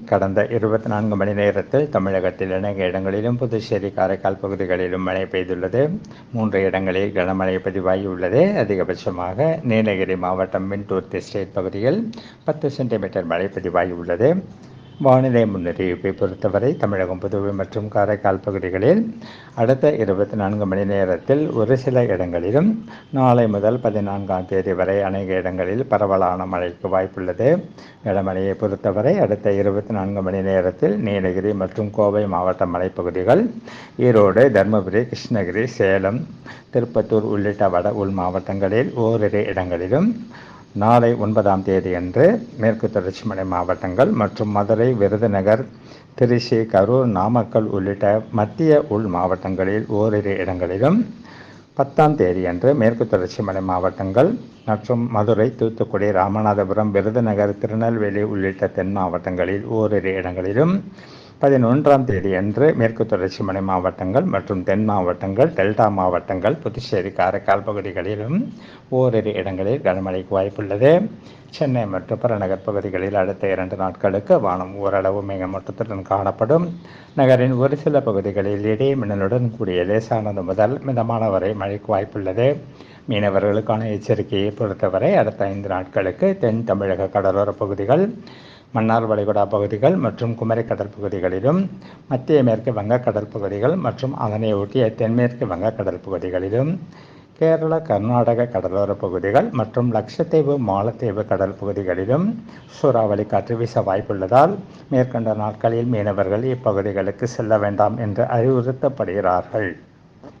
கடந்த இருபத்தி நான்கு மணி நேரத்தில் தமிழகத்தில் அநேக இடங்களிலும் புதுச்சேரி காரைக்கால் பகுதிகளிலும் மழை பெய்துள்ளது. மூன்று இடங்களில் கனமழை பதிவாகியுள்ளது. அதிகபட்சமாக நீலகிரி மாவட்டம் மின்டூர் எஸ்டேட் பகுதியில் பத்து சென்டிமீட்டர் மழை பதிவாகியுள்ளது. வானிலை முன்னறிவிப்பை பொறுத்தவரை தமிழகம் புதுவை மற்றும் காரைக்கால் பகுதிகளில் அடுத்த இருபத்தி நான்கு மணி நேரத்தில் ஒரு சில இடங்களிலும் நாளை முதல் பதினான்காம் தேதி வரை அநேக இடங்களில் பரவலான மழைக்கு வாய்ப்புள்ளது. கனமழையை பொறுத்தவரை அடுத்த இருபத்தி நான்கு மணி நேரத்தில் நீலகிரி மற்றும் கோவை மாவட்ட மலைப்பகுதிகள் ஈரோடு தருமபுரி கிருஷ்ணகிரி சேலம் திருப்பத்தூர் உள்ளிட்ட வட உள் மாவட்டங்களில் ஓரிரு இடங்களிலும் நாளை ஒன்பதாம் தேதியன்று மேற்கு தொடர்ச்சி மலை மாவட்டங்கள் மற்றும் மதுரை விருதுநகர் திருச்சி கரூர் நாமக்கல் உள்ளிட்ட மத்திய உள் மாவட்டங்களில் ஓரிரு இடங்களிலும் பத்தாம் தேதியன்று மேற்கு தொடர்ச்சி மலை மாவட்டங்கள் மற்றும் மதுரை தூத்துக்குடி ராமநாதபுரம் விருதுநகர் திருநெல்வேலி உள்ளிட்ட தென் மாவட்டங்களில் ஓரிரு இடங்களிலும் பதினொன்றாம் தேதியன்று மேற்கு தொடர்ச்சி மலை மாவட்டங்கள் மற்றும் தென் மாவட்டங்கள் டெல்டா மாவட்டங்கள் புதுச்சேரி காரைக்கால் பகுதிகளிலும் ஓரிரு இடங்களில் கனமழைக்கு வாய்ப்புள்ளது. சென்னை மற்றும் புறநகர் பகுதிகளில் அடுத்த இரண்டு நாட்களுக்கு வானம் ஓரளவு மேகமூட்டத்துடன் காணப்படும். நகரின் ஒரு சில பகுதிகளில் இடி மின்னலுடன் கூடிய லேசானது முதல் மிதமான வரை மழைக்கு வாய்ப்புள்ளது. மீனவர்களுக்கான எச்சரிக்கையை பொறுத்தவரை அடுத்த ஐந்து நாட்களுக்கு தென் தமிழக கடலோர பகுதிகள் மன்னார் வளைகுடா பகுதிகள் மற்றும் குமரி கடல் பகுதிகளிலும் மத்திய மேற்கு வங்க பகுதிகள் மற்றும் அதனை ஒட்டிய தென்மேற்கு வங்க பகுதிகளிலும் கேரள கர்நாடக கடலோர பகுதிகள் மற்றும் லட்சத்தீவு மாலத்தீவு கடல் பகுதிகளிலும் சூறாவளி காற்று வீச வாய்ப்புள்ளதால் மேற்கண்ட நாட்களில் மீனவர்கள் இப்பகுதிகளுக்கு செல்ல வேண்டாம் என்று அறிவுறுத்தப்படுகிறார்கள்.